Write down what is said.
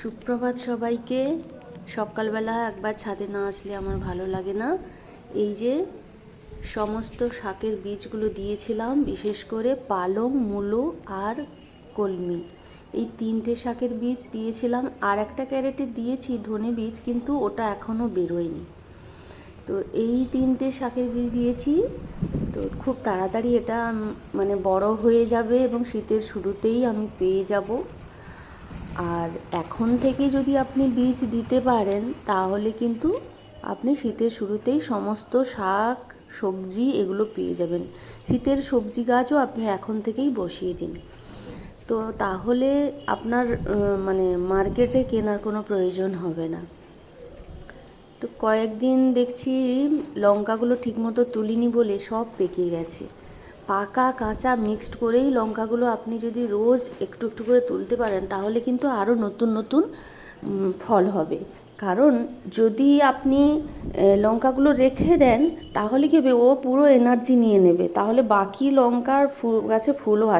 সুপ্রভাত সবাইকে। সকালবেলা একবার ছাদে না আসলে আমার ভালো লাগে না। এই যে সমস্ত শাকের বীজগুলো দিয়েছিলাম, বিশেষ করে পালং, মূলো আর কলমি। এই তিনটে শাকের বীজ দিয়েছিলাম। আর একটা ক্যারেটে দিয়েছি ধনে বীজ, কিন্তু ওটা এখনও বেরোয়নি। তো এই তিনটে শাকের বীজ দিয়েছি। তো খুব তাড়াতাড়ি এটা মানে বড় হয়ে যাবে এবং শীতের শুরুতেই আমি পেয়ে যাব। আর এখন থেকে যদি আপনি বীজ দিতে পারেন, তাহলে কিন্তু আপনি শীতের শুরুতেই সমস্ত শাক, সবজি এগুলো পেয়ে যাবেন। শীতের সবজি গাছও আপনি এখন থেকেই বসিয়ে দিন। তো তাহলে আপনার মানে মার্কেটে কেনার কোনো প্রয়োজন হবে না। তো কয়েকদিন দেখছি লঙ্কাগুলো ঠিকমতো তুলিনি বলে সব পেকে গেছে। পাকা কাঁচা মিক্সড করেই লঙ্কাগুলো আপনি যদি রোজ একটু একটু করে তুলতে পারেন, তাহলে কিন্তু আরও নতুন নতুন ফল হবে। কারণ যদি আপনি লঙ্কাগুলো রেখে দেন, তাহলে কি হবে? ও পুরো এনার্জি নিয়ে নেবে। তাহলে বাকি লঙ্কার ফুল, গাছে ফুলও আসবে।